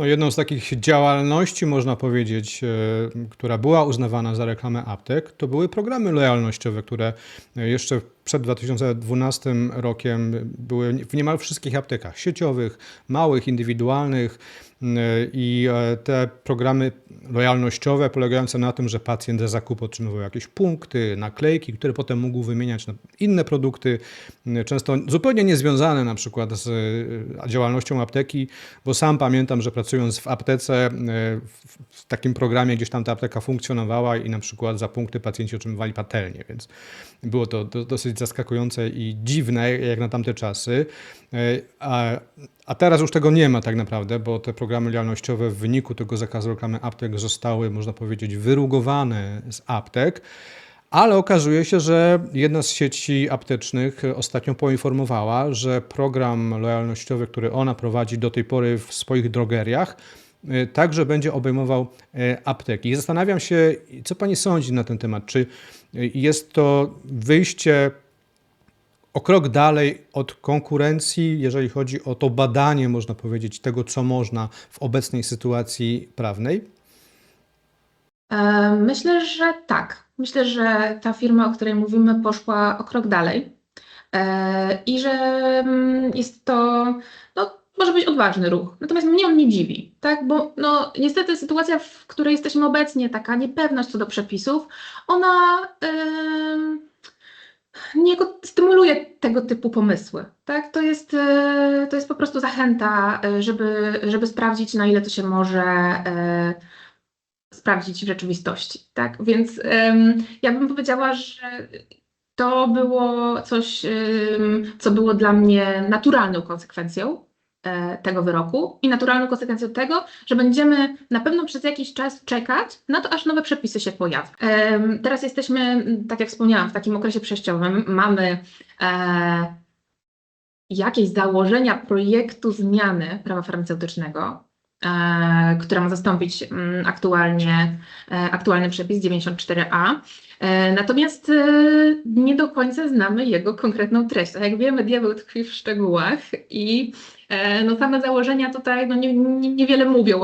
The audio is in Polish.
No, jedną z takich działalności, można powiedzieć, e, która była uznawana za reklamę aptek, to były programy lojalnościowe, które e, jeszcze przed 2012 rokiem były w niemal wszystkich aptekach sieciowych, małych, indywidualnych. M, I e, te programy lojalnościowe polegające na tym, że pacjent za zakup otrzymywał jakieś punkty, naklejki, które potem mógł wymieniać na inne produkty, m, często zupełnie niezwiązane na przykład z e, działalnością apteki, bo sam pamiętam, że pracując w aptece, w takim programie gdzieś tam ta apteka funkcjonowała i na przykład za punkty pacjenci otrzymywali patelnię, więc było to do, dosyć zaskakujące i dziwne jak na tamte czasy. A, a teraz już tego nie ma tak naprawdę, bo te programy lojalnościowe w wyniku tego zakazu reklamy aptek zostały, można powiedzieć, wyrugowane z aptek. Ale okazuje się, że jedna z sieci aptecznych ostatnio poinformowała, że program lojalnościowy, który ona prowadzi do tej pory w swoich drogeriach, y, także będzie obejmował y, apteki. I zastanawiam się, co pani sądzi na ten temat. Czy y, jest to wyjście o krok dalej od konkurencji, jeżeli chodzi o to badanie, można powiedzieć, tego, co można w obecnej sytuacji prawnej? E, Myślę, że tak. Myślę, że ta firma, o której mówimy, poszła o krok dalej E, i że mm, jest to, no, może być odważny ruch. Natomiast mnie on nie dziwi, tak? Bo no, niestety sytuacja, w której jesteśmy obecnie, taka niepewność co do przepisów, ona em, nie stymuluje tego typu pomysły, tak? To jest, e, to jest po prostu zachęta, e, żeby, żeby sprawdzić, na ile to się może e, sprawdzić w rzeczywistości, tak? Więc ja bym powiedziała, że to było coś, co było dla mnie naturalną konsekwencją tego wyroku i naturalną konsekwencją tego, że będziemy na pewno przez jakiś czas czekać na to, aż nowe przepisy się pojawią. Teraz jesteśmy, m, tak jak wspomniałam, w takim okresie przejściowym. Mamy e, jakieś założenia projektu zmiany prawa farmaceutycznego, e, która ma zastąpić mm, aktualnie, e, aktualny przepis 94a. E, Natomiast e, nie do końca znamy jego konkretną treść. A jak wiemy, diabeł tkwi w szczegółach i e, no, same założenia tutaj no, nie, nie, niewiele mówią